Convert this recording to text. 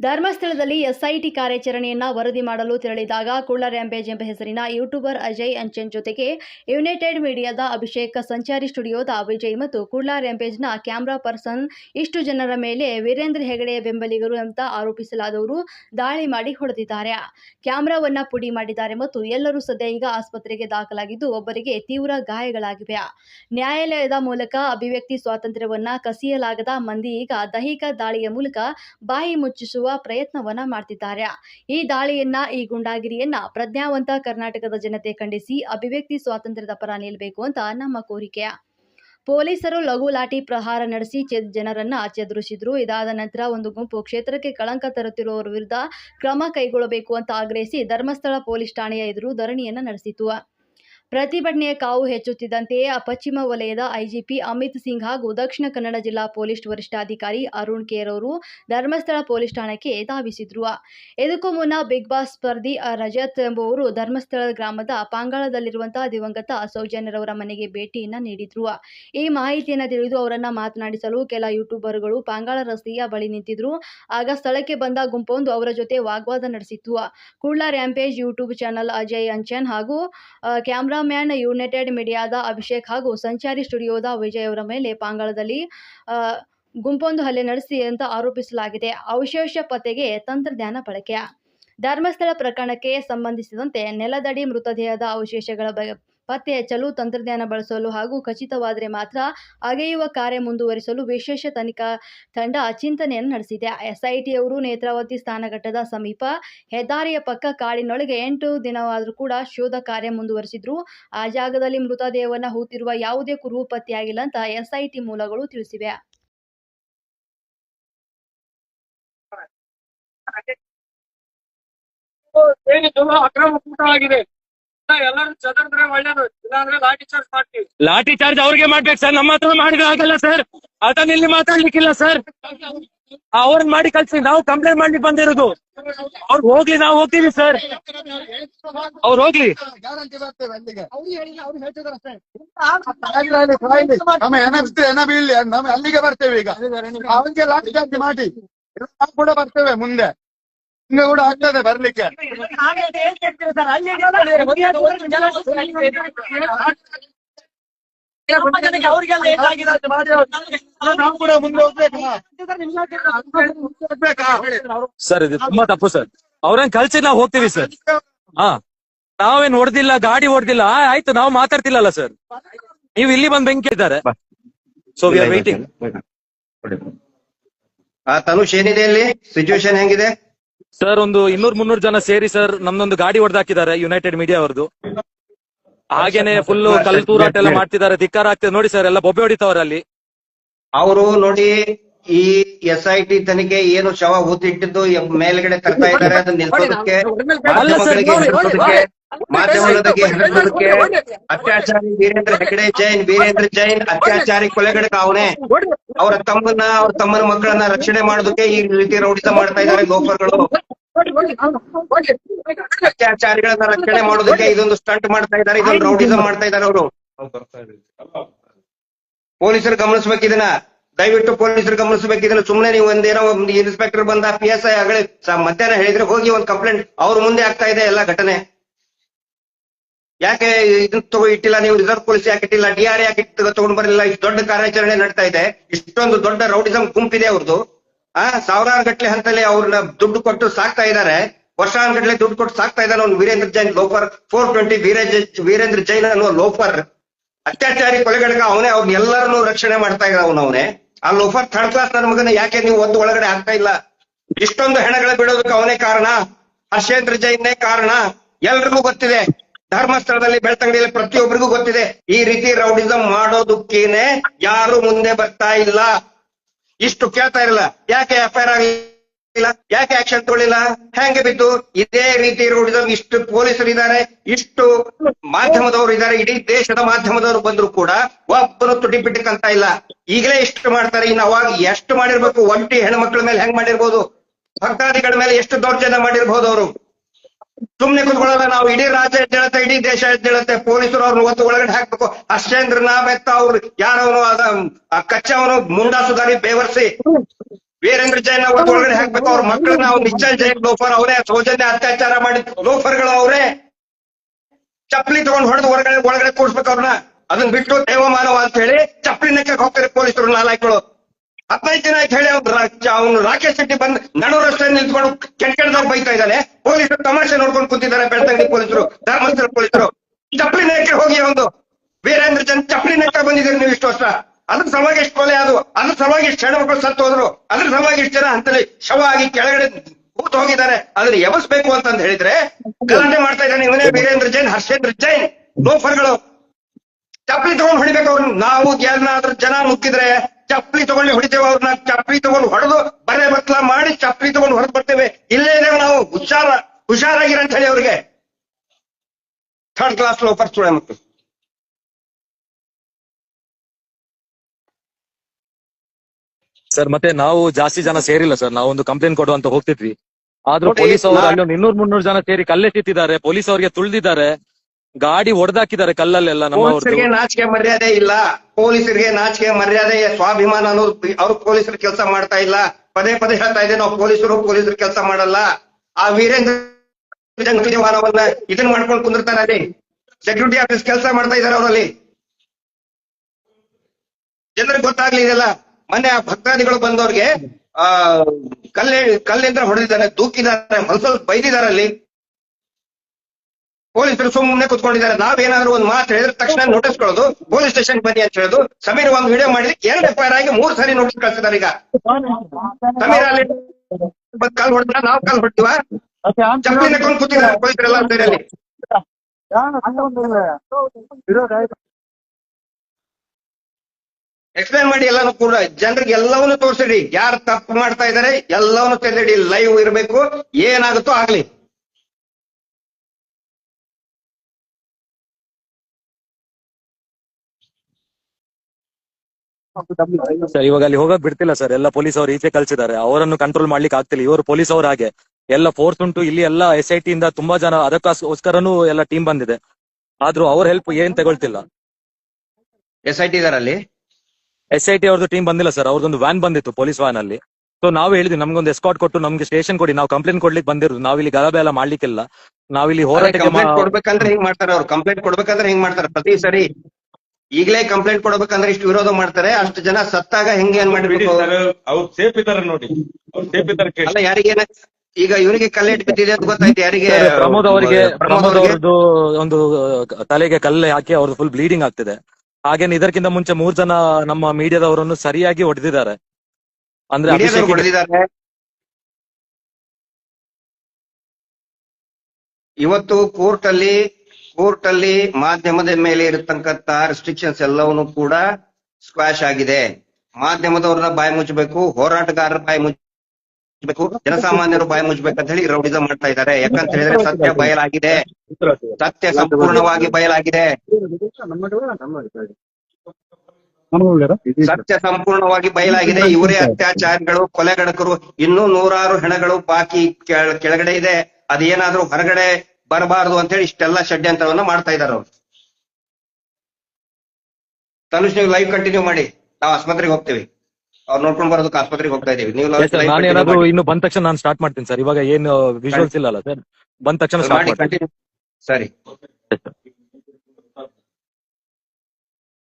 ಧರ್ಮಸ್ಥಳದಲ್ಲಿ ಎಸ್ಐಟಿ ಕಾರ್ಯಾಚರಣೆಯನ್ನ ವರದಿ ಮಾಡಲು ತೆರಳಿದಾಗ ಕುಳ್ಳ ರ್ಯಾಂಬೇಜ್ ಎಂಬ ಹೆಸರಿನ ಯೂಟ್ಯೂಬರ್ ಅಜಯ್ ಅಂಚನ್ ಜೊತೆಗೆ ಯುನೈಟೆಡ್ ಮೀಡಿಯಾದ ಅಭಿಷೇಕ ಸಂಚಾರಿ ಸ್ಟುಡಿಯೋದ ವಿಜಯ್ ಮತ್ತು ಕುಳ್ಳ ರ್ಯಾಂಬೇಜ್ನ ಕ್ಯಾಮ್ರಾ ಪರ್ಸನ್ ಇಷ್ಟು ಜನರ ಮೇಲೆ ವೀರೇಂದ್ರ ಹೆಗಡೆಯ ಬೆಂಬಲಿಗರು ಅಂತ ಆರೋಪಿಸಲಾದವರು ದಾಳಿ ಮಾಡಿ ಹೊಡೆದಿದ್ದಾರೆ. ಕ್ಯಾಮ್ರಾವನ್ನ ಪುಡಿ ಮಾಡಿದ್ದಾರೆ ಮತ್ತು ಎಲ್ಲರೂ ಸದ್ಯ ಈಗ ಆಸ್ಪತ್ರೆಗೆ ದಾಖಲಾಗಿದ್ದು ಒಬ್ಬರಿಗೆ ತೀವ್ರ ಗಾಯಗಳಾಗಿವೆ. ನ್ಯಾಯಾಲಯದ ಮೂಲಕ ಅಭಿವ್ಯಕ್ತಿ ಸ್ವಾತಂತ್ರ್ಯವನ್ನ ಕಸಿಯಲಾಗದ ಮಂದಿ ಈಗ ದೈಹಿಕ ದಾಳಿಯ ಮೂಲಕ ಬಾಯಿ ಮುಚ್ಚಿಸುವ ಪ್ರಯತ್ನವನ್ನ ಮಾಡ್ತಿದ್ದಾರೆ. ಈ ದಾಳಿಯನ್ನ ಈ ಗುಂಡಾಗಿರಿಯನ್ನ ಪ್ರಜ್ಞಾವಂತ ಕರ್ನಾಟಕದ ಜನತೆ ಖಂಡಿಸಿ ಅಭಿವ್ಯಕ್ತಿ ಸ್ವಾತಂತ್ರ್ಯದ ಪರ ನಿಲ್ಲಬೇಕು ಅಂತ ನಮ್ಮ ಕೋರಿಕೆ. ಪೊಲೀಸರು ಲಘು ಲಾಠಿ ಪ್ರಹಾರ ನಡೆಸಿ ಜನರನ್ನ ಚದುರಿಸಿದ್ರು ಇದಾದ ನಂತರ ಒಂದು ಗುಂಪು ಕ್ಷೇತ್ರಕ್ಕೆ ಕಳಂಕ ತರುತ್ತಿರುವವರ ವಿರುದ್ಧ ಕ್ರಮ ಕೈಗೊಳ್ಳಬೇಕು ಅಂತ ಆಗ್ರಹಿಸಿ ಧರ್ಮಸ್ಥಳ ಪೊಲೀಸ್ ಠಾಣೆಯ ಎದುರು ಧರಣಿಯನ್ನ ನಡೆಸಿತು ಪ್ರತಿಭಟನೆಯ ಕಾವು ಹೆಚ್ಚುತ್ತಿದ್ದಂತೆಯೇ ಪಶ್ಚಿಮ ವಲಯದ ಐಜಿಪಿ ಅಮಿತ್ ಸಿಂಗ್ ಹಾಗೂ ದಕ್ಷಿಣ ಕನ್ನಡ ಜಿಲ್ಲಾ ಪೊಲೀಸ್ ವರಿಷ್ಠಾಧಿಕಾರಿ ಅರುಣ್ ಕೇರ್ ಅವರು ಧರ್ಮಸ್ಥಳ ಪೊಲೀಸ್ ಠಾಣೆಗೆ ಧಾವಿಸಿದ್ರು. ಇದಕ್ಕೂ ಮುನ್ನ ಬಿಗ್ ಬಾಸ್ ಸ್ಪರ್ಧಿ ರಜತ್ ಎಂಬುವರು ಧರ್ಮಸ್ಥಳ ಗ್ರಾಮದ ಪಾಂಗಾಳದಲ್ಲಿರುವಂತಹ ದಿವಂಗತ ಸೌಜನ್ಯರವರ ಮನೆಗೆ ಭೇಟಿಯನ್ನ ನೀಡಿದ್ರು. ಈ ಮಾಹಿತಿಯನ್ನ ತಿಳಿದು ಅವರನ್ನ ಮಾತನಾಡಿಸಲು ಕೆಲ ಯೂಟ್ಯೂಬರ್ಗಳು ಪಾಂಗಾಳ ರಸ್ತೆಯ ಬಳಿ ನಿಂತಿದ್ರು. ಆಗ ಸ್ಥಳಕ್ಕೆ ಬಂದ ಗುಂಪೊಂದು ಅವರ ಜೊತೆ ವಾಗ್ವಾದ ನಡೆಸಿತ್ತು. Kulla rampage YouTube channel Ajay Anchan ಹಾಗೂ ಆ, ಕ್ಯಾಮ್ರಾಮ್ಯಾನ್ ಯುನೈಟೆಡ್ ಮೀಡಿಯಾದ ಅಭಿಷೇಕ್ ಹಾಗೂ ಸಂಚಾರಿ ಸ್ಟುಡಿಯೋದ ವಿಜಯ್ ಅವರ ಮೇಲೆ ಪಾಂಗಳದಲ್ಲಿ ಗುಂಪೊಂದು ಹಲ್ಲೆ ನಡೆಸಿ ಅಂತ ಆರೋಪಿಸಲಾಗಿದೆ. ಅವಶೇಷ ಪತ್ತೆಗೆ ತಂತ್ರಜ್ಞಾನ ಬಳಕೆ. ಧರ್ಮಸ್ಥಳ ಪ್ರಕರಣಕ್ಕೆ ಸಂಬಂಧಿಸಿದಂತೆ ನೆಲದಡಿ ಮೃತದೇಹದ ಅವಶೇಷಗಳ ಪತ್ತೆ ಹಚ್ಚಲು, ತಂತ್ರಜ್ಞಾನ ಬಳಸಲು ಹಾಗೂ ಖಚಿತವಾದರೆ ಮಾತ್ರ ಅಗೆಯುವ ಕಾರ್ಯ ಮುಂದುವರಿಸಲು ವಿಶೇಷ ತನಿಖಾ ತಂಡ ಚಿಂತನೆಯನ್ನು ನಡೆಸಿದೆ. ಎಸ್ಐಟಿಯವರು ನೇತ್ರಾವತಿ ಸ್ಥಾನಘಟ್ಟದ ಸಮೀಪ ಹೆದ್ದಾರಿಯ ಪಕ್ಕ ಕಾಡಿನೊಳಗೆ ಎಂಟು ದಿನವಾದರೂ ಕೂಡ ಶೋಧ ಕಾರ್ಯ ಮುಂದುವರಿಸಿದ್ರು. ಆ ಜಾಗದಲ್ಲಿ ಮೃತದೇಹವನ್ನು ಹೂತಿರುವ ಯಾವುದೇ ಕುರುಹು ಪತ್ತೆಯಾಗಿಲ್ಲ ಅಂತ ಎಸ್ಐಟಿ ಮೂಲಗಳು ತಿಳಿಸಿವೆ. ಅಕ್ರಮ ಕೂಟ ಆಗಿದೆ. ಎಲ್ಲರೂ ಚದರಿದ್ರೆ ಒಳ್ಳೇದು. ಇಲ್ಲಾಂದ್ರೆ ಲಾಠಿ ಚಾರ್ಜ್ ಮಾಡ್ತೀವಿ. ಲಾಠಿ ಚಾರ್ಜ್ ಅವ್ರಿಗೆ ಮಾಡ್ಬೇಕು ಸರ್. ನಮ್ಮ ಹತ್ರ ಮಾಡಿದ್ರೆ ಆಗಲ್ಲ ಸರ್. ಅದನ್ನ ಇಲ್ಲಿ ಮಾತಾಡ್ಲಿಕ್ಕಿಲ್ಲ ಸರ್. ಅವ್ರನ್ನ ಮಾಡಿ ಕಳ್ಸಿ. ನಾವು ಕಂಪ್ಲೇಂಟ್ ಮಾಡ್ಲಿಕ್ಕೆ ಬಂದಿರೋದು. ಅವ್ರು ಹೋಗ್ಲಿ ನಾವು ಹೋಗ್ತೀವಿ ಸರ್. ಅವ್ರು ಹೋಗ್ಲಿ. ನಮ್ಮ ಎನಬಿಸ್ತು ಎನ ನಮ್ಮ ಅಲ್ಲಿಗೆ ಬರ್ತೇವೆ ಈಗ. ಅವನಿಗೆ ಲಾಠಿ ಚಾರ್ಜ್ ಮಾಡಿ. ನಾವು ಕೂಡ ಬರ್ತೇವೆ ಮುಂದೆ. ಹಿಂಗೆ ಕೂಡ ಆಗ್ತದೆ ಬರ್ಲಿಕ್ಕೆ. ನಾವು ಕೂಡ ಮುಂದೆ ಹೋಗ್ಬೇಕಾ? ಹೋಗ್ಬೇಕಾ ಸರ್ ಇದು ತುಂಬಾ ತಪ್ಪು ಸರ್. ಅವ್ರನ್ನ ಕಳ್ಸಿ ನಾವ್ ಹೋಗ್ತೀವಿ ಸರ್. ಹಾ. ನಾವೇನ್ ಹೊಡೆದಿಲ್ಲ ಗಾಡಿ ಹೊಡೆದಿಲ್ಲ ಆಯ್ತು ನಾವು ಮಾತಾಡ್ತಿಲ್ಲಲ್ಲ ಸರ್. ನೀವು ಇಲ್ಲಿ ಬಂದ್ ಬೆಂಕಿ ಇದ್ದಾರೆ ಸೊ ವಿ ಆರ್ ವೈಟಿಂಗ್ ಆ ತನುಷ್ ಏನಿದೆ ಇಲ್ಲಿ? ಸಿಚುವೇಶನ್ ಹೆಂಗಿದೆ? ಸರ್ ಒಂದು ಇನ್ನೂರ್ ಮುನ್ನೂರ್ ಜನ ಸೇರಿ ಸರ್ ನಮ್ದೊಂದು ಗಾಡಿ ಹೊಡೆದಾಕಿದ್ದಾರೆ ಯುನೈಟೆಡ್ ಮೀಡಿಯಾ ಅವ್ರದ್ದು ಹಾಗೇನೆ ಫುಲ್ ಕಲ್ ತೂರಾಟ ಎಲ್ಲ ಮಾಡ್ತಿದ್ದಾರೆ ಧಿಕ್ಕಾರ ಆಗ್ತದೆ. ನೋಡಿ ಸರ್ ಎಲ್ಲ ಬೊಬ್ಬೆ ಹೊಡಿತಾವ್ರ ಅಲ್ಲಿ ಅವರು ನೋಡಿ ಈ ಎಸ್ ಐ ಟಿ ತನಿಖೆ ಏನು ಶವ ಊತಿಟ್ಟಿದ್ದು ಮೇಲ್ಗಡೆ ತರ್ತಾ ಇದ್ದಾರೆ ಅದನ್ನ ನಿಲ್ಸೋದಕ್ಕೆ ಅಲ್ಲ ಬಗ್ಗೆ ಅತ್ಯಾಚಾರಿ ವೀರೇಂದ್ರ ಹೆಗಡೆ ಜೈನ್ ವೀರೇಂದ್ರ ಜೈನ್ ಅತ್ಯಾಚಾರಿ ಕೊಲೆಗಡೆ ಅವನೇ. ಅವರ ತಮ್ಮನ್ನ ಅವ್ರ ತಮ್ಮನ ಮಕ್ಕಳನ್ನ ರಕ್ಷಣೆ ಮಾಡೋದಕ್ಕೆ ಈ ರೀತಿ ರೌಡಿತ ಮಾಡ್ತಾ ಇದ್ದಾರೆ ಗೋಪರ್ಗಳು. ಅತ್ಯಾಚಾರಿಗಳನ್ನ ರಕ್ಷಣೆ ಮಾಡೋದಕ್ಕೆ ಇದೊಂದು ಸ್ಟಂಟ್ ಮಾಡ್ತಾ ಇದ್ದಾರೆ ಇದೊಂದು ರೌಡಿಸಂ ಮಾಡ್ತಾ ಇದ್ದಾರೆ ಅವರು. ಪೊಲೀಸರು ಗಮನಿಸ್ಬೇಕಿದನ್ನ ದಯವಿಟ್ಟು ಪೊಲೀಸರು ಗಮನಿಸಬೇಕಿದ್ರೆ ಸುಮ್ಮನೆ ಸುಮ್ನೆ ನೀವು ಒಂದೇನೋ ಒಂದು ಇನ್ಸ್ಪೆಕ್ಟರ್ ಬಂದ ಪಿ ಎಸ್ ಐ ಆಗಲಿ ಮಧ್ಯಾಹ್ನ ಹೇಳಿದ್ರೆ ಹೋಗಿ ಒಂದು ಕಂಪ್ಲೇಂಟ್ ಅವ್ರ ಮುಂದೆ ಆಗ್ತಾ ಇದೆ ಎಲ್ಲ ಘಟನೆ. ಯಾಕೆ ಇದನ್ನ ತಗೋ ಇಟ್ಟಿಲ್ಲ? ನೀವು ರಿಸರ್ವ್ ಪೊಲೀಸ್ ಯಾಕೆ ಇಟ್ಟಿಲ್ಲ ಡಿ ಆರ್ ಯಾಕೆ ತಗೊಂಡ್ ಬರಲಿಲ್ಲ. ಇಷ್ಟು ದೊಡ್ಡ ಕಾರ್ಯಾಚರಣೆ ನಡ್ತಾ ಇದೆ. ಇಷ್ಟೊಂದು ದೊಡ್ಡ ರೌಡಿಸಂ ಗುಂಪಿದೆ ಅವ್ರದ್ದು ಆ, ಸಾವಿರಾರು ಗಟ್ಲೆ ಹಂತಲ್ಲಿ ಅವ್ರನ್ನ ದುಡ್ಡು ಕೊಟ್ಟು ಸಾಕ್ತಾ ಇದ್ದಾರೆ ವರ್ಷಾನುಗಟ್ಲೆ ದುಡ್ಡು ಕೊಟ್ಟು ಸಾಕ್ತಾ ಇದ್ದಾನೆ ಅವ್ನು Virendra Jain loafer. Four twenty Virendra Virendra Jain ಅನ್ನೋ ಲೋಫರ್. ಅತ್ಯಾಚಾರಿ ಕೊಲೆಗಡಕ ಅವನೇ ಅವ್ರನ್ನ ಎಲ್ಲರನ್ನೂ ರಕ್ಷಣೆ ಮಾಡ್ತಾ ಇದ್ದ ಅವನು ಅವನೇ. ಆ ಲೋಫರ್ ಥರ್ಡ್ ಕ್ಲಾಸ್ ನನ್ನ ಮಗನ ಯಾಕೆ ನೀವು ಒಂದು ಒಳಗಡೆ ಆಗ್ತಾ ಇಲ್ಲ? ಇಷ್ಟೊಂದು ಹೆಣಗಳ ಬಿಡೋದಕ್ಕೆ ಅವನೇ ಕಾರಣ? ಹರ್ಷೇಂದ್ರ ಜೈನ್ನೇ ಕಾರಣ? ಎಲ್ರಿಗೂ ಗೊತ್ತಿದೆ. ಧರ್ಮಸ್ಥಳದಲ್ಲಿ ಬೆಳ್ತಂಗಡಿಯಲ್ಲಿ ಪ್ರತಿಯೊಬ್ಬರಿಗೂ ಗೊತ್ತಿದೆ, ಈ ರೀತಿ ರೌಡಿಸಂ ಮಾಡೋದಕ್ಕೇನೆ ಯಾರು ಮುಂದೆ ಬರ್ತಾ ಇಲ್ಲ. ಇಷ್ಟು ಕೇಳ್ತಾ ಇರಲ್ಲ, ಯಾಕೆ ಎಫ್ ಐ ಆಗಿಲ್ಲ ಯಾಕೆ ಆಕ್ಷನ್ ತಗೊಳ್ಳಿಲ್ಲ, ಹೆಂಗೆ ಬಿದ್ದು? ಇದೇ ರೀತಿ ರೌಡಿಸಂ, ಇಷ್ಟು ಪೊಲೀಸರು ಇದ್ದಾರೆ, ಇಷ್ಟು ಮಾಧ್ಯಮದವರು ಇದ್ದಾರೆ, ಇಡೀ ದೇಶದ ಮಾಧ್ಯಮದವರು ಬಂದ್ರು ಕೂಡ ಒಬ್ಬರು ತುಟಿ ಬಿಟ್ಟಕ್ಕಂತ ಇಲ್ಲ. ಈಗಲೇ ಇಷ್ಟು ಮಾಡ್ತಾರೆ, ಇನ್ನು ಅವಾಗ ಎಷ್ಟು ಮಾಡಿರ್ಬೇಕು? ಒಂಟಿ ಹೆಣ್ಮಕ್ಳ ಮೇಲೆ ಹೆಂಗ್ ಮಾಡಿರ್ಬೋದು? ಭಕ್ತಾದಿಗಳ ಮೇಲೆ ಎಷ್ಟು ದೌರ್ಜನ್ಯ ಮಾಡಿರ್ಬೋದು ಅವರು? ಸುಮ್ನೆ ಕುತ್ಕೊಳ್ಳಲ್ಲ ನಾವು ಇಡೀ ರಾಜ್ಯ ಎದ್ದೇಳುತ್ತೆ, ಇಡೀ ದೇಶ ಎದ್ದೇಳುತ್ತೆ, ಪೊಲೀಸರು ಅವ್ರನ್ನ ಒತ್ತು ಒಳಗಡೆ ಹಾಕ್ಬೇಕು. ಅಷ್ಟೇಂದ್ರ ನಾವೆತ್ತ ಅವ್ರು, ಯಾರವನು ಅದ ಕಚ್ಚವನು ಮುಂಡಾ ಸುಧಾರಿ ಬೇವರ್ಸಿ. ವೀರೇಂದ್ರ ಜೈನ್ ಒತ್ತು ಒಳಗಡೆ ಹಾಕ್ಬೇಕು, ಅವ್ರ ಮಕ್ಕಳನ್ನ ಅವ್ರು ನಿಶ್ಚಲ್ ಜೈನ್ ಲೋಫರ್ ಅವರೇ, ಸೌಜನ್ಯ ಅತ್ಯಾಚಾರ ಮಾಡಿ ಲೋಫರ್ಗಳು ಅವರೇ. ಚಪ್ಪಲಿ ತಗೊಂಡು ಹೊಡೆದು ಹೊರಗಡೆ, ಒಳಗಡೆ ಕೂಡ್ಸ್ಬೇಕು ಅವ್ರನ್ನ ಅದನ್ನ ಬಿಟ್ಟು ದೇವಮಾನವ ಅಂತ ಹೇಳಿ ಚಪ್ಪಲಿ ನೆಕ್ಕಕ್ಕೆ ಹೋಗ್ತಾರೆ ಪೊಲೀಸರು ನಾಲಾಯ್ಕಗಳು ಹದಿನೈದು ದಿನ ಆಯ್ತು ಹೇಳಿ ಅವ್ನು ಅವನು ರಾಕೇಶ್ ಶೆಟ್ಟಿ ಬಂದ್ ನಡು ರಸ್ತೆ ನಿಂತ್ಕೊಂಡು ಕೆಟ್ಟ ಕೆಟ್ಟದಾಗ ಬೈತಾ ಇದ್ದಾನೆ. ಪೊಲೀಸರು ತಮಾಷೆ ನೋಡ್ಕೊಂಡು ಕುಂತಿದ್ದಾರೆ ಬೆಳ್ತಂಗಡಿ ಪೊಲೀಸರು ಧರ್ಮಸ್ಥಳ ಪೊಲೀಸರು. ಚಪ್ಪಲಿ ನೆಕ್ಕೆ ಹೋಗಿ ಒಂದು ವೀರೇಂದ್ರ ಜನ್ ಚಪ್ಪಲಿ ನೆಕ್ಕ ಬಂದಿದ್ದೀರಿ ನೀವು ಇಷ್ಟು ವರ್ಷ. ಅದ್ರ ಸಲುವಾಗಿ ಎಷ್ಟು ಕೊಲೆ ಅದು. ಅದ್ರ ಸಲುವಾಗಿ ಎಷ್ಟು ಹೆಣ್ಮಕ್ಳು ಸತ್ತು ಹೋದ್ರು. ಅದ್ರ ಸಲುವಾಗಿ ಎಷ್ಟು ಜನ ಅಂತಲೇ ಶವ ಆಗಿ ಕೆಳಗಡೆ ಕೂತು ಹೋಗಿದ್ದಾರೆ. ಅದನ್ನ ಎಬಸ್ಬೇಕು ಅಂತಂದ್ ಹೇಳಿದ್ರೆ ಗಲಾಟೆ ಮಾಡ್ತಾ ಇದ್ದಾನೆ ಇವನೇ ವೀರೇಂದ್ರ ಜೈನ್, ಹರ್ಷೇಂದ್ರ ಜೈನ್. ಲೋಫರ್ಗಳು. ಚಪ್ಪಲಿ ತಗೊಂಡು ಹೊಡಿಬೇಕು ಅವ್ರು ನಾವು ಜನ ನುಗ್ಗಿದ್ರೆ ಚಪ್ಪಲಿ ತಗೊಂಡು ಹೊಡಿತೇವೆ ಅವ್ರನ್ನ ಚಪ್ಪಲಿ ತಗೊಂಡು ಹೊಡೆದು ಬರೆ ಬತ್ಲ ಮಾಡಿ ಚಪ್ಪಲಿ ತಗೊಂಡು ಹೊಡೆದು ಬರ್ತೇವೆ. ಇಲ್ಲೇ ನಾವು ಹುಷಾರ ಹುಷಾರಾಗಿರ ಅಂತ ಹೇಳಿ ಅವ್ರಿಗೆ. ಥರ್ಡ್ ಕ್ಲಾಸ್ ಲೋಪರ್ ಸ್ಟೂಡೆಂಟ್ ಮಕ್ಕಳು. ಸರ್ ಮತ್ತೆ ನಾವು ಜಾಸ್ತಿ ಜನ ಸೇರಿಲ್ಲ ಸರ್. ನಾವು ಒಂದು ಕಂಪ್ಲೇಂಟ್ ಕೊಡುವಂತ ಹೋಗ್ತಿದ್ವಿ. ಆದ್ರೂ ಪೊಲೀಸ್ ಅವರು ಅಲ್ಲಿ ಇನ್ನೂರ್ ಮುನ್ನೂರು ಜನ ಸೇರಿ ಕಲ್ಲೆತ್ತಿದ್ದಾರೆ. ಪೊಲೀಸ್ ಅವರಿಗೆ ತುಳಿದಿದ್ದಾರೆ. ಗಾಡಿ ಹೊಡೆದಾಕಿದ್ದಾರೆ ಕಲ್ಲಲ್ಲೆಲ್ಲ ಪೊಲೀಸರಿಗೆ ನಾಚಿಕೆ ಮರ್ಯಾದೆ ಇಲ್ಲ. ಪೊಲೀಸರಿಗೆ ನಾಚಿಕೆ ಮರ್ಯಾದೆ, ಸ್ವಾಭಿಮಾನ ಅನ್ನೋದು ಅವ್ರು ಪೊಲೀಸರು ಕೆಲಸ ಮಾಡ್ತಾ ಇಲ್ಲ. ಪದೇ ಪದೇ ಹೇಳ್ತಾ ಇದೆ ನಾವು ಪೊಲೀಸರು ಪೊಲೀಸರು ಕೆಲಸ ಮಾಡಲ್ಲ. ಆ ವೀರೇಂದ್ರ ವಿಧಾನವನ್ನ ಇದನ್ನ ಮಾಡ್ಕೊಂಡು ಕುಂದಿರ್ತಾರೆ ಅಲ್ಲಿ. ಸೆಕ್ಯೂರಿಟಿ ಆಫೀಸ್ ಕೆಲಸ ಮಾಡ್ತಾ ಇದಾರೆ ಅವರಲ್ಲಿ. ಜನರಿಗೆ ಗೊತ್ತಾಗ್ಲಿ ಇದೆಲ್ಲ. ಮೊನ್ನೆ ಆ ಭಕ್ತಾದಿಗಳು ಬಂದವ್ರಿಗೆ, ಆ, ಕಲ್ಲೆ ಕಲ್ಲಿಂದ ಹೊಡೆದಿದ್ದಾರೆ ದೂಕಿದ್ದಾರೆ ಹೊಲಸಲ್ ಬೈದಿದ್ದಾರೆ ಅಲ್ಲಿ. ಪೊಲೀಸರು ಸುಮ್ಮನೆ ಕುತ್ಕೊಂಡಿದ್ದಾರೆ. ನಾವೇನಾದ್ರೂ ಒಂದು ಮಾತು ಹೇಳಿದ್ರೆ ತಕ್ಷಣ ನೋಟಿಸ್ ಕೊಡೋದು ಪೊಲೀಸ್ ಸ್ಟೇಷನ್ ಬನ್ನಿ ಅಂತ ಹೇಳೋದು. ಸಮೀರ್ ಒಂದು ವಿಡಿಯೋ ಮಾಡಿದ್ರೆ ಎರಡು ಎಫ್ ಐ ಆಗಿ ಮೂರ್ ಸಾರಿ ನೋಟಿಸ್ ಕಳ್ಸಿದಾರೆ ಈಗ. ಸಮೀರ್ ಅಲ್ಲಿ ಕಾಲ್ ಹೊಡ್ತಾರ ನಾವು ಕಾಲ್ ಹೊಡ್ತೀವ? ಚಪ್ಪಲಿ ಹಾಕೊಂಡು ಕೂತಿದ್ದಾರೆ ಪೊಲೀಸರೆಲ್ಲ ಎಕ್ಸ್ಪ್ಲೈನ್ ಮಾಡಿ ಎಲ್ಲಾನು ಕೂಡ ಜನರಿಗೆ ಎಲ್ಲವನ್ನೂ ತೋರಿಸಿಡಿ ಯಾರು ತಪ್ಪು ಮಾಡ್ತಾ ಇದಾರೆ ಎಲ್ಲವನ್ನೂ ತೆರೆದಿಡಿ ಲೈವ್ ಇರಬೇಕು. ಏನಾಗುತ್ತೋ ಆಗ್ಲಿ. ಸರ್ ಇವಾಗ ಅಲ್ಲಿ ಹೋಗಕ್ ಬಿಡ್ತಿಲ್ಲ ಸರ್. ಎಲ್ಲ ಪೊಲೀಸ್ ಅವ್ರು ಈಚೆ ಕಳ್ಸಿದ್ದಾರೆ. ಅವರನ್ನು ಕಂಟ್ರೋಲ್ ಮಾಡ್ಲಿಕ್ಕೆ ಆಗ್ತಿಲ್ಲ. ಇವರು ಪೊಲೀಸ್ ಅವ್ರ ಹಾಗೆ. ಎಲ್ಲ ಫೋರ್ಸ್ ಉಂಟು. ಇಲ್ಲಿ ಎಲ್ಲ ಎಸ್ ಐ ಟಿ ಇಂದ ತುಂಬಾ ಜನ ಅದಕ್ಕೋಸ್ಕರನು ಎಲ್ಲ ಟೀಮ್ ಬಂದಿದೆ. ಆದ್ರೂ ಅವ್ರ ಹೆಲ್ಪ್ ಏನ್ ತಗೊಳ್ತಿಲ್ಲ. ಎಸ್ ಐ ಟಿ ಇದಾರಲ್ಲಿ? ಎಸ್ ಐ ಟಿ ಅವ್ರದ್ದು ಟೀಮ್ ಬಂದಿಲ್ಲ ಸರ್. ಅವ್ರದ್ದೊಂದು ವ್ಯಾನ್ ಬಂದಿತ್ತು ಪೊಲೀಸ್ ವ್ಯಾನ್ ಅಲ್ಲಿ. ಸೊ ನಾವು ಹೇಳಿದ್ವಿ ನಮ್ಗೊಂದು ಎಸ್ಕಾಟ್ ಕೊಟ್ಟು ನಮ್ಗೆ ಸ್ಟೇಷನ್ ಕೊಡಿ. ನಾವು ಕಂಪ್ಲೇಂಟ್ ಕೊಡ್ಲಿಕ್ಕೆ ಬಂದಿರೋದು. ನಾವಿಲ್ಲಿ ಗಲಭೆ ಎಲ್ಲ ಮಾಡ್ಲಿಕ್ಕಿಲ್ಲ. ನಾವಿಲ್ಲಿ ಹೋರಾಟ ಕಂಪ್ಲೇಂಟ್ ಕೊಡ್ಬೇಕಂದ್ರೆ ಹಿಂಗ್ ಮಾಡ್ತಾರೆ ಅವ್ರು? ಕಂಪ್ಲೇಂಟ್ ಕೊಡ್ಬೇಕಂದ್ರೆ ಹಿಂಗ್ ಮಾಡ್ತಾರೆ? ಪ್ರತಿ ಸರಿ ಈಗಲೇ ಕಂಪ್ಲೇಂಟ್ ಕೊಡಬೇಕಂದ್ರೆ ಇಷ್ಟು ವಿರೋಧ ಮಾಡ್ತಾರೆ ಅಷ್ಟು ಜನ ಸತ್ತಾಗ ಹೆಂಗೆ ಏನ್ ಮಾಡಿರ್ಬೇಕು ಅವ್ರು? ಸೇಫ್ ಇದಾರೆ ನೋಡಿ. ಅವ್ರು ಸೇಫ್ ಇದಾರೆ ಅಲ್ಲ ಯಾರಿಗೇನ ಈಗ ಇವರಿಗೆ ಕಲ್ಲೆಟ್ ಬಿದ್ದಿದೆ ಅಂತ ಗೊತ್ತಾಯ್ತು ಯಾರಿಗೆ ಪ್ರಮೋದ್ ಅವರಿಗೆ ಪ್ರಮೋದ್ ಅವರದ್ದು ಅವ್ರದ್ದು ಒಂದು ತಲೆಗೆ ಕಲ್ಲೆ ಹಾಕಿ ಅವ್ರದ್ದು ಫುಲ್ ಬ್ಲೀಡಿಂಗ್ ಆಗ್ತಿದೆ. ಹಾಗೇನೆ ಇದಕ್ಕಿಂತ ಮುಂಚೆ ಮೂರ್ ಜನ ನಮ್ಮ ಮೀಡಿಯಾದವರನ್ನು ಸರಿಯಾಗಿ ಹೊಡೆದಿದ್ದಾರೆ. ಅಂದ್ರೆ ಹೊಡೆದಿದ್ದಾರೆ. ಇವತ್ತು ಕೋರ್ಟ್ ಅಲ್ಲಿ ಕೋರ್ಟ್ ಅಲ್ಲಿ ಮಾಧ್ಯಮದ ಮೇಲೆ ಇರತಕ್ಕಂತ ರೆಸ್ಟ್ರಿಕ್ಷನ್ಸ್ ಎಲ್ಲವನ್ನು ಕೂಡ ಸ್ಕ್ವಾಶ್ ಆಗಿದೆ. ಮಾಧ್ಯಮದವ್ರನ್ನ ಬಾಯಿ ಮುಚ್ಚಬೇಕು ಹೋರಾಟಗಾರರ ಬಾಯಿ ಮುಚ್ಚಬೇಕು ಜನಸಾಮಾನ್ಯರು ಬಾಯಿ ಮುಚ್ಚಬೇಕು ಅಂತ ಹೇಳಿ ರೌಡಿಸಂ ಮಾಡ್ತಾ ಇದ್ದಾರೆ. ಯಾಕಂತ ಹೇಳಿದ್ರೆ ಸತ್ಯ ಬಯಲಾಗಿದೆ. ಸತ್ಯ ಸಂಪೂರ್ಣವಾಗಿ ಬಯಲಾಗಿದೆ. ಸತ್ಯ ಸಂಪೂರ್ಣವಾಗಿ ಬಯಲಾಗಿದೆ. ಇವರೇ ಅತ್ಯಾಚಾರಿಗಳು ಕೊಲೆಗಡಕರು ಇನ್ನೂ ನೂರಾರು ಹೆಣಗಳು ಬಾಕಿ ಕೆಳಗಡೆ ಇದೆ. ಅದೇನಾದ್ರೂ ಹೊರಗಡೆ ಬರಬಾರದು ಅಂತ ಹೇಳಿ ಇಷ್ಟೆಲ್ಲ ಷಡ್ಯಂತ್ರವನ್ನ ಮಾಡ್ತಾ ಇದ್ದಾರೆ ಅವ್ರು. ತನುಷ್ ನೀವು ಲೈವ್ ಕಂಟಿನ್ಯೂ ಮಾಡಿ. ನಾವು ಆಸ್ಪತ್ರೆಗೆ ಹೋಗ್ತೀವಿ. ಅವ್ರು ನೋಡ್ಕೊಂಡ್ ಬರೋದಕ್ಕೆ ಆಸ್ಪತ್ರೆಗೆ ಹೋಗ್ತಾ ಇದೀವಿ ನೀವು ಏನಾದ್ರು ಇನ್ನು ಬಂದ ತಕ್ಷಣ ನಾನು ಸ್ಟಾರ್ಟ್ ಮಾಡ್ತೀನಿ ಸರ್ ಇವಾಗ ಏನು ವಿಜುವಲ್ಸ್ ಇಲ್ಲ ಸರ್ ಬಂದ ತಕ್ಷಣ ಸ್ಟಾರ್ಟ್ ಮಾಡಿ ಸರಿ.